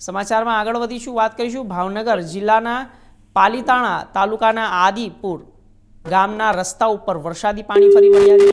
સમાચારમાં આગળ વધીશું, વાત કરીશું ભાવનગર જિલ્લાના પાલીતાણા તાલુકાના આદિપુર ગામના રસ્તા ઉપર વરસાદી પાણી ફરી વળ્યા છે.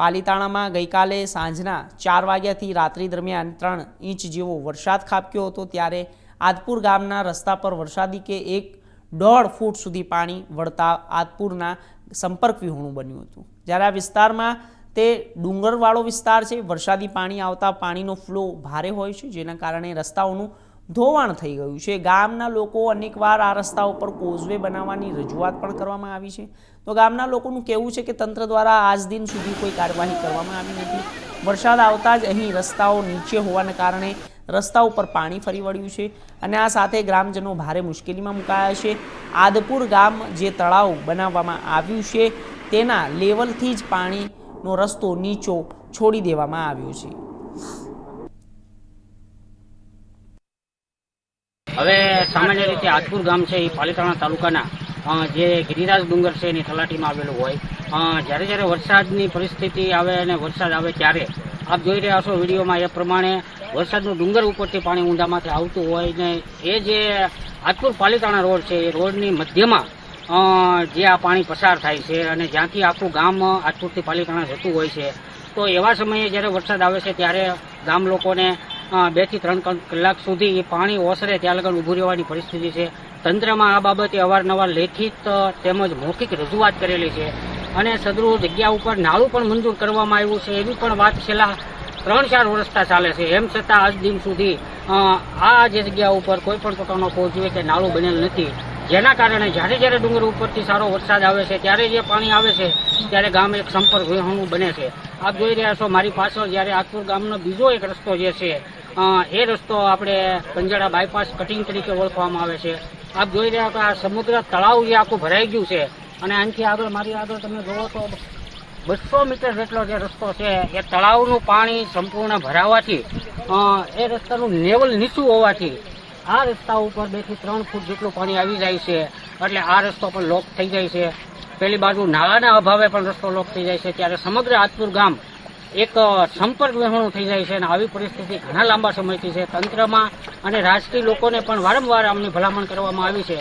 પાલીતાણામાં ગઈકાલે સાંજના ચાર વાગ્યાથી રાત્રિ દરમિયાન ત્રણ ઇંચ જેવો વરસાદ ખાબક્યો હતો, ત્યારે આદપુર ગામના રસ્તા પર વરસાદી કે એક દોઢ ફૂટ સુધી પાણી વળતા આદપુરના સંપર્ક વિહોણું બન્યું હતું. જ્યારે આ વિસ્તારમાં તે ડુંગરવાળો વિસ્તાર છે, વરસાદી પાણી આવતા પાણીનો ફ્લો ભારે હોય છે, જેના કારણે રસ્તાઓનું ધોવાણ થઈ ગયું છે. ગામના લોકો અનેકવાર આ રસ્તા ઉપર કોઝવે બનાવવાની રજૂઆત પણ કરવામાં આવી છે. તો ગામના લોકોનું કહેવું છે કે તંત્ર દ્વારા આજ દિન સુધી કોઈ કાર્યવાહી કરવામાં આવી નથી. વરસાદ આવતા જ અહીં રસ્તાઓ નીચે હોવાને કારણે રસ્તા ઉપર પાણી ફરી વળ્યું છે અને આ સાથે ગ્રામજનો ભારે મુશ્કેલીમાં મુકાયા છે. આદપુર ગામ જે તળાવ બનાવવામાં આવ્યું છે, તેના લેવલથી જ પાણીનો રસ્તો નીચો છોડી દેવામાં આવ્યો છે. હવે સામાન્ય રીતે આજપુર ગામ છે, એ પાલીતાણા તાલુકાના જે ગિરિરાજ ડુંગર છે, એની તલાટીમાં આવેલું હોય. જ્યારે જ્યારે વરસાદની પરિસ્થિતિ આવે અને વરસાદ આવે ત્યારે, આપ જોઈ રહ્યા છો વિડીયોમાં એ પ્રમાણે વરસાદનું ડુંગર ઉપરથી પાણી ઊંડામાંથી આવતું હોય ને એ જે આજપુર પાલીતાણા રોડ છે, એ રોડની મધ્યમાં જે આ પાણી પસાર થાય છે અને જ્યાંથી આખું ગામ આજપુરથી પાલીતાણા જતું હોય છે, તો એવા સમયે જ્યારે વરસાદ આવે છે, ત્યારે ગામ લોકોને બેથી ત્રણ કલાક સુધી પાણી ઓસરે ત્યાં લગન ઊભું રહેવાની પરિસ્થિતિ છે. તંત્રમાં આ બાબતે અવારનવાર લેખિત તેમજ મૌખિક રજૂઆત કરેલી છે. અને સદરૂ જગ્યા ઉપર નાળું પણ મંજૂર કરવામાં આવ્યું છે. એવી પણ વાત છેલ્લા ત્રણ ચાર વર્ષતા ચાલે છે. એમ છતાં આજ દિન સુધી આ જે જગ્યા ઉપર કોઈ પણ પ્રકારનો પહોંચ્યો કે નાળું બનેલ નથી. જેના કારણે જ્યારે જ્યારે ડુંગર ઉપરથી સારો વરસાદ આવે છે, ત્યારે જે પાણી આવે છે, ત્યારે ગામ એક સંપર્ક વિહોણું બને છે. આપ જોઈ રહ્યા છો, મારી પાછળ જ્યારે આતુર ગામનો બીજો એક રસ્તો જે છે એ રસ્તો આપણે પંજાળા બાયપાસ કટિંગ તરીકે ઓળખવામાં આવે છે. આપ જોઈ રહ્યા કે આ સમુદ્ર તળાવ જે આખું ભરાઈ ગયું છે અને આનાથી આગળ મારી આગળ તમે જોવો તો બસો મીટર જેટલો જે રસ્તો છે એ તળાવનું પાણી સંપૂર્ણ ભરાવાથી એ રસ્તાનું લેવલ નીચું હોવાથી આ રસ્તા ઉપર બેથી ત્રણ ફૂટ જેટલું પાણી આવી જાય છે. એટલે આ રસ્તો પણ લોક થઈ જાય છે. પેલી બાજુ નાળાના અભાવે પણ રસ્તો લોક થઈ જાય છે. ત્યારે સમગ્ર આજપુર ગામ એક સંપર્ક વહેણું થઈ જાય છે અને આવી પરિસ્થિતિ ઘણા લાંબા સમયથી છે તંત્રમાં અને રાજકીય લોકોને પણ વારંવાર આમની ભલામણ કરવામાં આવી છે.